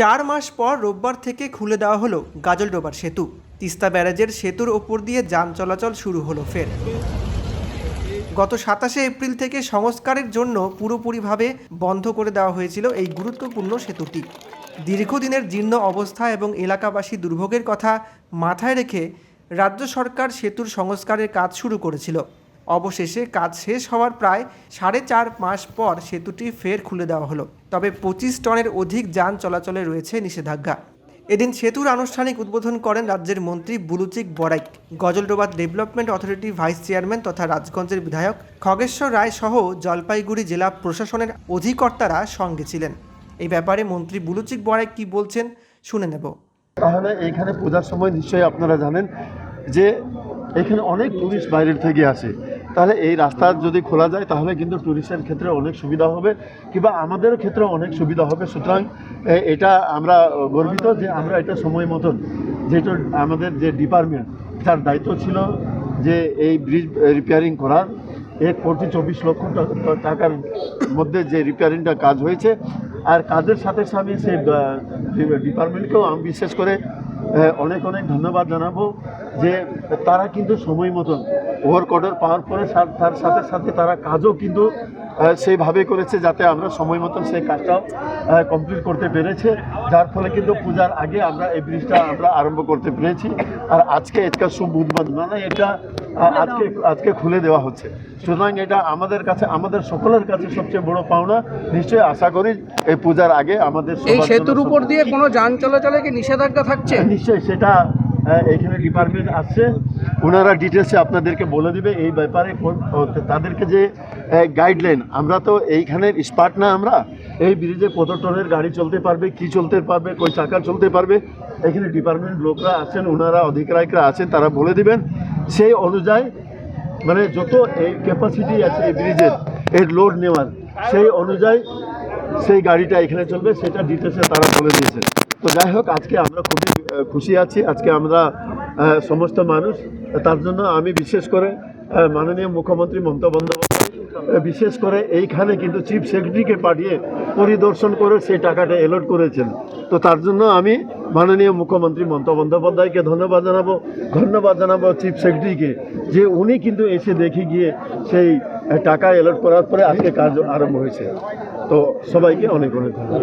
চার মাস পর রোববার থেকে খুলে দেওয়া হলো গাজলডোবার সেতু। তিস্তা ব্যারাজের সেতুর ওপর দিয়ে যান চলাচল শুরু হলো ফের। গত সাতাশে এপ্রিল থেকে সংস্কারের জন্য পুরোপুরিভাবে বন্ধ করে দেওয়া হয়েছিল এই গুরুত্বপূর্ণ সেতুটি। দীর্ঘদিনের জীর্ণ অবস্থা এবং এলাকাবাসী দুর্ভোগের কথা মাথায় রেখে রাজ্য সরকার সেতুর সংস্কারের কাজ শুরু করেছিল। অবশেষে কাজ শেষ হওয়ার প্রায় সাড়ে চার মাস পর সেতুটি ফের খুলে দেওয়া হলো। তবে পঁচিশ টনের অধিক যান চলাচলে রয়েছে নিষেধাজ্ঞা। এদিন সেতুর আনুষ্ঠানিক উদ্বোধন করেন রাজ্যের মন্ত্রী Bulu Chik Baraik Gajoldoba development authority vice chairman তথা রাজগঞ্জের বিধায়ক খগেশ্বর রায় সহ জলপাইগুড়ি জেলা প্রশাসনের অধিকর্তারা সঙ্গে ছিলেন। এই ব্যাপারে মন্ত্রী বুলুচিক বরাইক কি বলছেন শুনে নেব। তাহলে এইখানে পূজার সময় নিশ্চয়ই আপনারা জানেন যে এখানে অনেক ট্যুরিস্ট বাইরের থেকে আসে। তাহলে এই রাস্তা যদি খোলা যায়, তাহলে কিন্তু ট্যুরিস্টের ক্ষেত্রে অনেক সুবিধা হবে কিংবা আমাদের ক্ষেত্রে অনেক সুবিধা হবে। সুতরাং এটা আমরা গর্বিত যে আমরা এটা সময় মতন যেটা আমাদের যে ডিপার্টমেন্ট তার দায়িত্ব ছিল যে এই ব্রিজ রিপেয়ারিং করার। এক কোটি চব্বিশ লক্ষ টাকার মধ্যে যে রিপেয়ারিংটা কাজ হয়েছে। আর কাজের সাথে সাথে সেই ডিপার্টমেন্টকেও আমি বিশেষ করে অনেক অনেক ধন্যবাদ জানাব যে তারা কিন্তু সময় মতন ওভারক অর্ডার পাওয়ার পরে তার সাথে সাথে তারা কাজও কিন্তু সেইভাবে করেছে যাতে আমরা সময় মতন সেই কাজটাও কমপ্লিট করতে পেরেছে। যার ফলে কিন্তু পূজার আগে আমরা এই ব্রিজটা আমরা আরম্ভ করতে পেরেছি। আর আজকে এটা শুভ মানে এটা আজকে আজকে খুলে দেওয়া হচ্ছে। সুতরাং এটা আমাদের কাছে আমাদের সকলের কাছে সবচেয়ে বড় পাওনা। নিশ্চয়ই আশা করি এই পূজার আগে আমাদের এই সেতুর উপর দিয়ে কোনো যান চলাচলে কি নিষেধাজ্ঞা থাকছে? নিশ্চয়ই সেটা এখানে ডিপার্টমেন্ট আসছে ওনারা ডিটেলসে আপনাদেরকে বলে দিবে। এই ব্যাপারে তাদেরকে যে গাইডলাইন আমরা তো এইখানের স্পার্ট না আমরা। এই ব্রিজে কত টনের গাড়ি চলতে পারবে, কি চলতে পারবে, কই চাকা চলতে পারবে। এখানে ডিপার্টমেন্ট লোকরা আছেন ওনারা অধিকারিকরা আছেন, তারা বলে দিবেন। সেই অনুযায়ী মানে যত এই ক্যাপাসিটি আছে এই ব্রিজের এর লোড নেওয়ার, সেই অনুযায়ী সেই গাড়িটা এখানে চলবে, সেটা ডিটেলসে তারা বলে দিয়েছে তো যাই হোক, আজকে আমরা খুবই খুশি আছি। আজকে আমরা সমস্ত মানুষ, তার জন্য আমি বিশেষ করে মাননীয় মুখ্যমন্ত্রী মমতা বন্দ্যোপাধ্যায় বিশেষ করে এইখানে কিন্তু চিফ সেক্রেটারিকে পাঠিয়ে পরিদর্শন করে সেই টাকাটা এলট করেছেন। তো তার জন্য আমি মাননীয় মুখ্যমন্ত্রী মমতা বন্দ্যোপাধ্যায়কে ধন্যবাদ জানাব। ধন্যবাদ জানাব চিফ সেক্রেটারিকে যে উনি কিন্তু এসে দেখে গিয়ে সেই টাকা এলট করার পরে আজকে কাজ আরম্ভ হয়েছে। তো সবাইকে অনেক অনেক ধন্যবাদ।